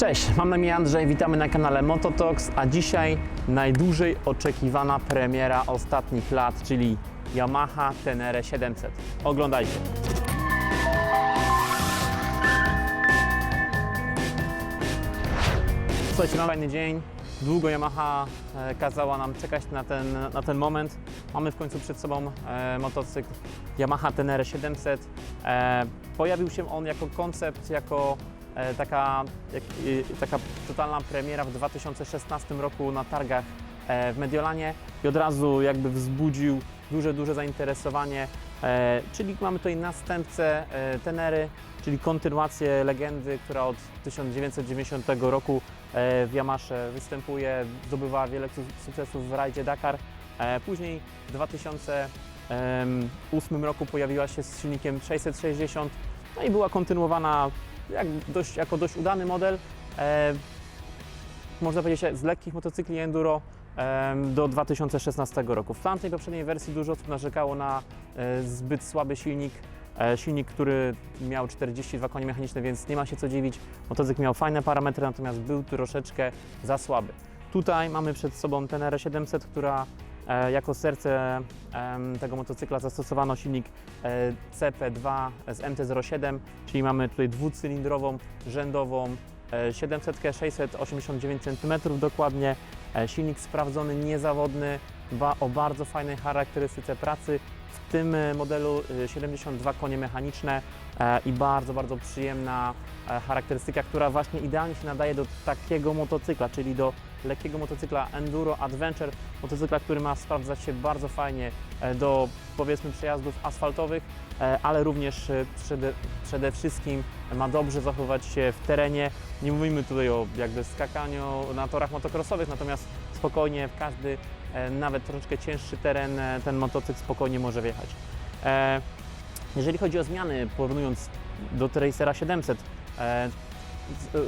Cześć, mam na imię Andrzej, witamy na kanale Mototox, a dzisiaj najdłużej oczekiwana premiera ostatnich lat, czyli Yamaha Tenere 700. Oglądajcie. Słuchajcie, mamy fajny dzień. Długo Yamaha e, kazała nam czekać na ten, na ten moment. Mamy w końcu przed sobą e, motocykl Yamaha Tenere 700. E, pojawił się on jako koncept, jako taka, e, taka totalna premiera w 2016 roku na targach e, w Mediolanie i od razu jakby wzbudził duże, duże zainteresowanie. E, czyli mamy tutaj następcę Tenery, czyli kontynuację legendy, która od 1990 roku w Yamasze występuje, zdobywa wiele su- sukcesów w rajdzie Dakar. Później w 2008 roku pojawiła się z silnikiem 660 no i była kontynuowana jak dość, jako dość udany model. E, Można powiedzieć z lekkich motocykli enduro em, do 2016 roku. W tamtej poprzedniej wersji dużo osób narzekało na e, zbyt słaby silnik. E, Silnik, który miał 42 konie mechaniczne, więc nie ma się co dziwić. Motocykl miał fajne parametry, natomiast był troszeczkę za słaby. Tutaj mamy przed sobą Tenere 700, która e, jako serce tego motocykla zastosowano silnik e, CP2 z MT-07, czyli mamy tutaj dwucylindrową, rzędową e, 700, 689 cm dokładnie. E, Silnik sprawdzony, niezawodny, ba, o bardzo fajnej charakterystyce pracy. W tym e, modelu e, 72 konie mechaniczne e, i bardzo, bardzo przyjemna e, charakterystyka, która właśnie idealnie się nadaje do takiego motocykla, czyli do lekkiego motocykla Enduro Adventure, motocykla, który ma sprawdzać się bardzo fajnie e, do powiedzmy przejazdów asfaltowych, e, ale również e, przede, przede wszystkim ma dobrze zachować się w terenie. Nie mówimy tutaj o jakby skakaniu na torach motocrossowych, natomiast spokojnie w każdy, nawet troszeczkę cięższy teren, ten motocykl spokojnie może wjechać. Jeżeli chodzi o zmiany, porównując do Tracera 700, e, z- e,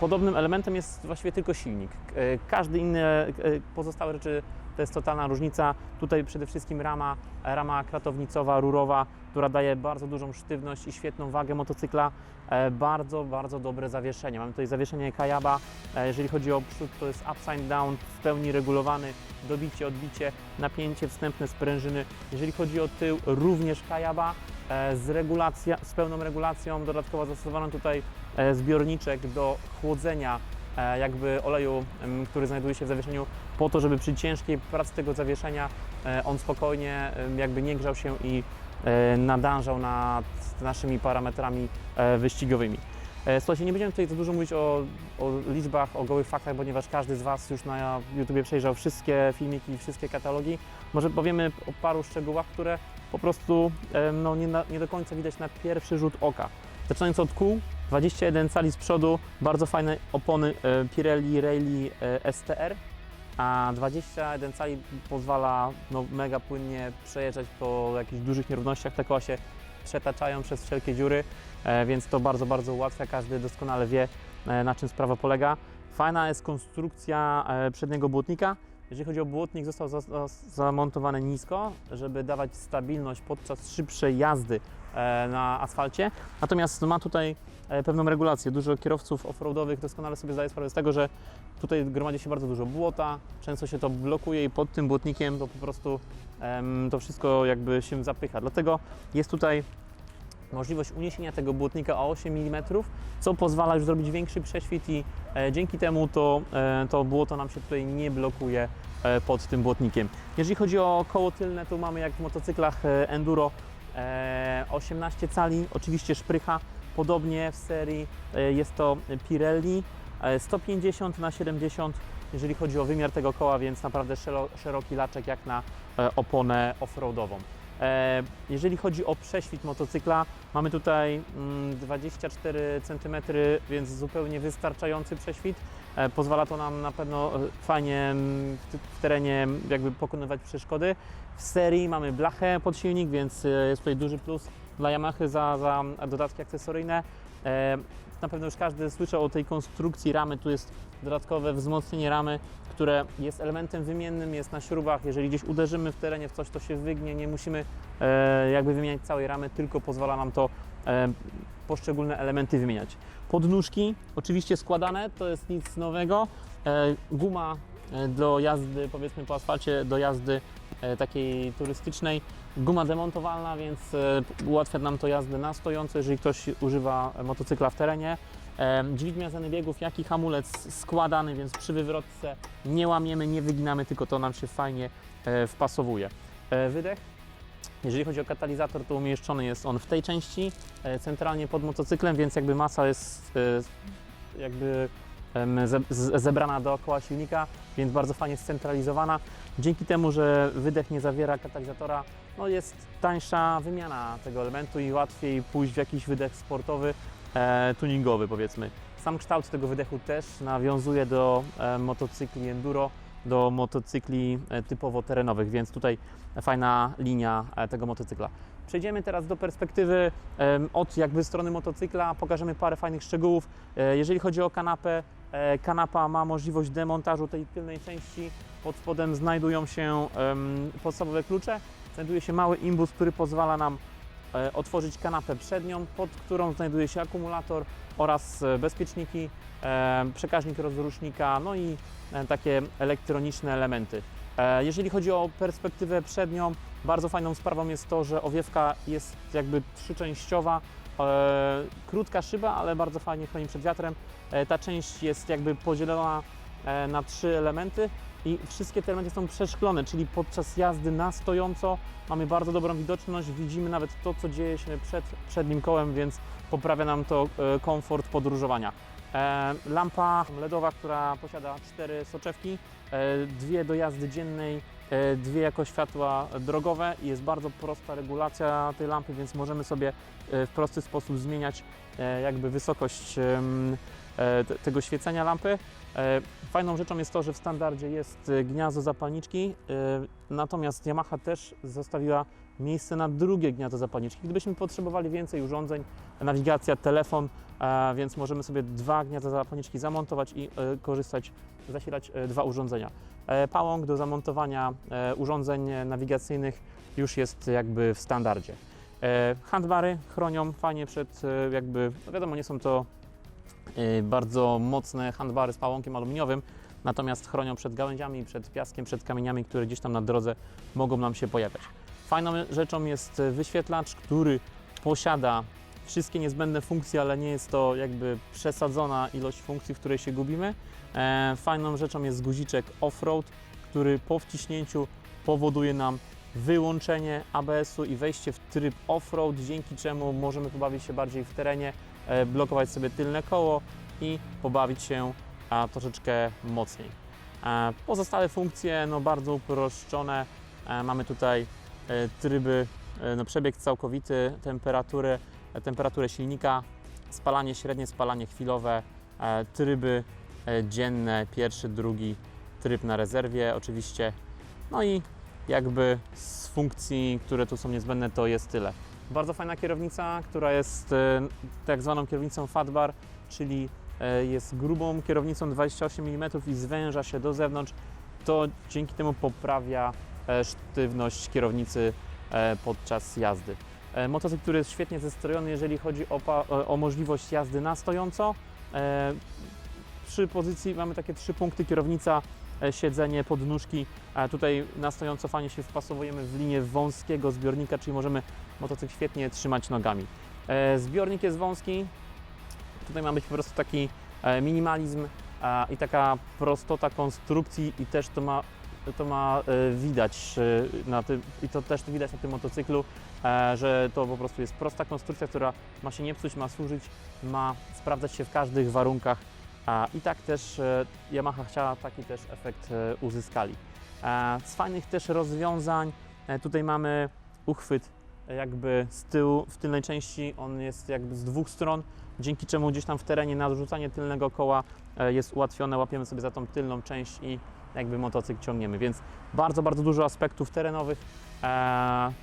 podobnym elementem jest właściwie tylko silnik. E, Każdy inny, e, pozostałe rzeczy to jest totalna różnica. Tutaj przede wszystkim rama, rama kratownicowa, rurowa, która daje bardzo dużą sztywność i świetną wagę motocykla. E, Bardzo, bardzo dobre zawieszenie. Mamy tutaj zawieszenie Kayaba. E, Jeżeli chodzi o przód, to jest upside down, w pełni regulowany, dobicie, odbicie, napięcie wstępne sprężyny. Jeżeli chodzi o tył, również Kayaba e, z, regulacja, z pełną regulacją. Dodatkowo zastosowano tutaj e, zbiorniczek do chłodzenia e, jakby oleju, który znajduje się w zawieszeniu, po to, żeby przy ciężkiej pracy tego zawieszenia e, on spokojnie jakby nie grzał się i e, nadążał nad naszymi parametrami e, wyścigowymi. E, Słuchajcie, nie będziemy tutaj za dużo mówić o, o liczbach, o gołych faktach, ponieważ każdy z Was już na YouTubie przejrzał wszystkie filmiki wszystkie katalogi. Może powiemy o paru szczegółach, które po prostu em, no, nie, na, nie do końca widać na pierwszy rzut oka. Zaczynając od kół, 21 cali z przodu, bardzo fajne opony e, Pirelli Rally e, STR, a 21 cali pozwala no, mega płynnie przejeżdżać po jakichś dużych nierównościach. Te koła się przetaczają przez wszelkie dziury, e, więc to bardzo, bardzo ułatwia. Każdy doskonale wie, e, na czym sprawa polega. Fajna jest konstrukcja e, przedniego błotnika. Jeżeli chodzi o błotnik, został za, za, zamontowany nisko, żeby dawać stabilność podczas szybszej jazdy e, na asfalcie. Natomiast ma tutaj e, pewną regulację. Dużo kierowców offroadowych doskonale sobie zdaje sprawę z tego, że tutaj gromadzi się bardzo dużo błota, często się to blokuje i pod tym błotnikiem to po prostu to wszystko jakby się zapycha. Dlatego jest tutaj możliwość uniesienia tego błotnika o 8 mm, co pozwala już zrobić większy prześwit i e, dzięki temu to, e, to błoto nam się tutaj nie blokuje e, pod tym błotnikiem. Jeżeli chodzi o koło tylne, tu mamy jak w motocyklach e, enduro e, 18 cali, oczywiście szprycha, podobnie w serii e, jest to Pirelli e, 150 na 70 jeżeli chodzi o wymiar tego koła, więc naprawdę szero- szeroki laczek jak na e, oponę offroadową. E, Jeżeli chodzi o prześwit motocykla, mamy tutaj mm, 24 cm, więc zupełnie wystarczający prześwit. E, Pozwala to nam na pewno e, fajnie mm, w, terenie jakby pokonywać przeszkody. W serii mamy blachę pod silnik, więc jest tutaj duży plus dla Yamahy za, za dodatki akcesoryjne. Na pewno już każdy słyszał o tej konstrukcji ramy. Tu jest dodatkowe wzmocnienie ramy, które jest elementem wymiennym, jest na śrubach. Jeżeli gdzieś uderzymy w terenie w coś, to się wygnie. Nie musimy e, jakby wymieniać całej ramy, tylko pozwala nam to e, poszczególne elementy wymieniać. Podnóżki oczywiście składane, to jest nic nowego. E, Guma e, do jazdy, powiedzmy po asfalcie, do jazdy e, takiej turystycznej. Guma demontowalna, więc e, ułatwia nam to jazdę na stojąco, jeżeli ktoś używa motocykla w terenie. E, Dźwignia zmiany biegów, jak i hamulec składany, więc przy wywrotce nie łamiemy, nie wyginamy, tylko to nam się fajnie e, wpasowuje. Wydech. Jeżeli chodzi o katalizator, to umieszczony jest on w tej części, centralnie pod motocyklem, więc jakby masa jest jakby zebrana dookoła silnika, więc bardzo fajnie scentralizowana. Dzięki temu, że wydech nie zawiera katalizatora, no jest tańsza wymiana tego elementu i łatwiej pójść w jakiś wydech sportowy, e, tuningowy powiedzmy. Sam kształt tego wydechu też nawiązuje do e, motocykli enduro, do motocykli e, typowo terenowych, więc tutaj fajna linia e, tego motocykla. Przejdziemy teraz do perspektywy em, od jakby strony motocykla, pokażemy parę fajnych szczegółów. E, Jeżeli chodzi o kanapę, e, kanapa ma możliwość demontażu tej tylnej części. Pod spodem znajdują się podstawowe klucze. Znajduje się mały imbus, który pozwala nam e, otworzyć kanapę przednią, pod którą znajduje się akumulator oraz e, bezpieczniki, e, przekaźnik rozrusznika, no i takie elektroniczne elementy. Jeżeli chodzi o perspektywę przednią, bardzo fajną sprawą jest to, że owiewka jest jakby trzyczęściowa, krótka szyba, ale bardzo fajnie chroni przed wiatrem. Ta część jest jakby podzielona na trzy elementy i wszystkie te elementy są przeszklone, czyli podczas jazdy na stojąco mamy bardzo dobrą widoczność, widzimy nawet to, co dzieje się przed przednim kołem, więc poprawia nam to e, komfort podróżowania. E, Lampa LEDowa, która posiada cztery soczewki, e, dwie do jazdy dziennej, dwie jako światła drogowe i jest bardzo prosta regulacja tej lampy, więc możemy sobie w prosty sposób zmieniać e, jakby wysokość e, te- tego świecenia lampy. E, Fajną rzeczą jest to, że w standardzie jest e, gniazdo zapalniczki, e, natomiast Yamaha też zostawiła miejsce na drugie gniazdo zapalniczki. Gdybyśmy potrzebowali więcej urządzeń, nawigacja, telefon, e, więc możemy sobie dwa gniazda zapalniczki zamontować i e, korzystać, zasilać e, dwa urządzenia. E, Pałąk do zamontowania e, urządzeń nawigacyjnych już jest jakby w standardzie. E, Handbary chronią fajnie przed e, jakby, no wiadomo, nie są to e, bardzo mocne handbary z pałąkiem aluminiowym, natomiast chronią przed gałęziami, przed piaskiem, przed kamieniami, które gdzieś tam na drodze mogą nam się pojawiać. Fajną rzeczą jest wyświetlacz, który posiada wszystkie niezbędne funkcje, ale nie jest to jakby przesadzona ilość funkcji, w której się gubimy. Fajną rzeczą jest guziczek off-road, który po wciśnięciu powoduje nam wyłączenie ABS-u i wejście w tryb off-road, dzięki czemu możemy pobawić się bardziej w terenie, e, blokować sobie tylne koło i pobawić się a, troszeczkę mocniej. E, Pozostałe funkcje no, bardzo uproszczone. E, Mamy tutaj tryby, no, przebieg całkowity, temperaturę, e, temperaturę silnika, spalanie średnie, spalanie chwilowe, tryby dzienne, pierwszy, drugi tryb na rezerwie oczywiście. No i jakby z funkcji, które tu są niezbędne, to jest tyle. Bardzo fajna kierownica, która jest e, tak zwaną kierownicą fatbar, czyli e, jest grubą kierownicą 28 mm i zwęża się do zewnątrz. To dzięki temu poprawia e, sztywność kierownicy podczas jazdy. Motocykl, który jest świetnie zestrojony, jeżeli chodzi o, o możliwość jazdy na stojąco. Przy pozycji mamy takie trzy punkty, kierownica, siedzenie, podnóżki. Tutaj na stojąco fajnie się wpasowujemy w linię wąskiego zbiornika, czyli możemy motocykl świetnie trzymać nogami. E, Zbiornik jest wąski, tutaj ma być po prostu taki e, minimalizm e, i taka prostota konstrukcji i też to ma, to ma e, widać e, na tym, i to też widać na tym motocyklu, e, że to po prostu jest prosta konstrukcja, która ma się nie psuć, ma służyć, ma sprawdzać się w każdych warunkach a, i tak też e, Yamaha chciała taki też efekt e, uzyskali. E, Z fajnych też rozwiązań tutaj mamy uchwyt jakby z tyłu, w tylnej części, on jest jakby z dwóch stron, dzięki czemu gdzieś tam w terenie narzucanie tylnego koła jest ułatwione, łapiemy sobie za tą tylną część i jakby motocykl ciągniemy, więc bardzo, bardzo dużo aspektów terenowych,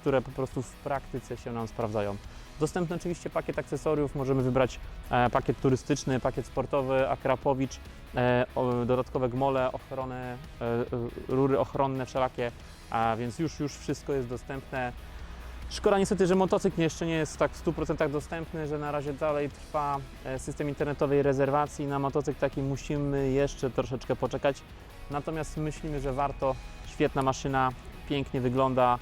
które po prostu w praktyce się nam sprawdzają. Dostępny oczywiście pakiet akcesoriów, możemy wybrać e, pakiet turystyczny, pakiet sportowy, Akrapowicz, e, dodatkowe gmole, ochronę, e, rury ochronne wszelakie, a więc już, już wszystko jest dostępne. Szkoda niestety, że motocykl jeszcze nie jest tak w 100% dostępny, że na razie dalej trwa system internetowej rezerwacji. Na motocykl taki musimy jeszcze troszeczkę poczekać. Natomiast myślimy, że warto. Świetna maszyna, pięknie wygląda,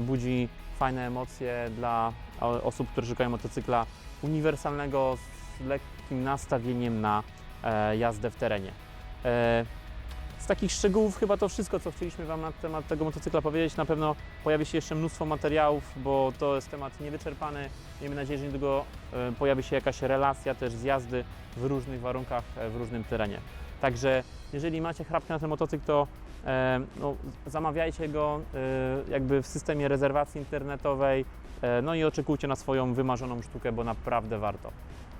budzi fajne emocje dla osób, które szukają motocykla uniwersalnego z lekkim nastawieniem na e, jazdę w terenie. E, z takich szczegółów chyba to wszystko, co chcieliśmy Wam na temat tego motocykla powiedzieć. Na pewno pojawi się jeszcze mnóstwo materiałów, bo to jest temat niewyczerpany. Miejmy nadzieję, że niedługo e, pojawi się jakaś relacja też z jazdy w różnych warunkach, w różnym terenie. Także jeżeli macie chrapkę na ten motocykl, to no, zamawiajcie go jakby w systemie rezerwacji internetowej, no i oczekujcie na swoją wymarzoną sztukę, bo naprawdę warto.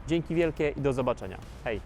Dzięki wielkie i do zobaczenia. Hej!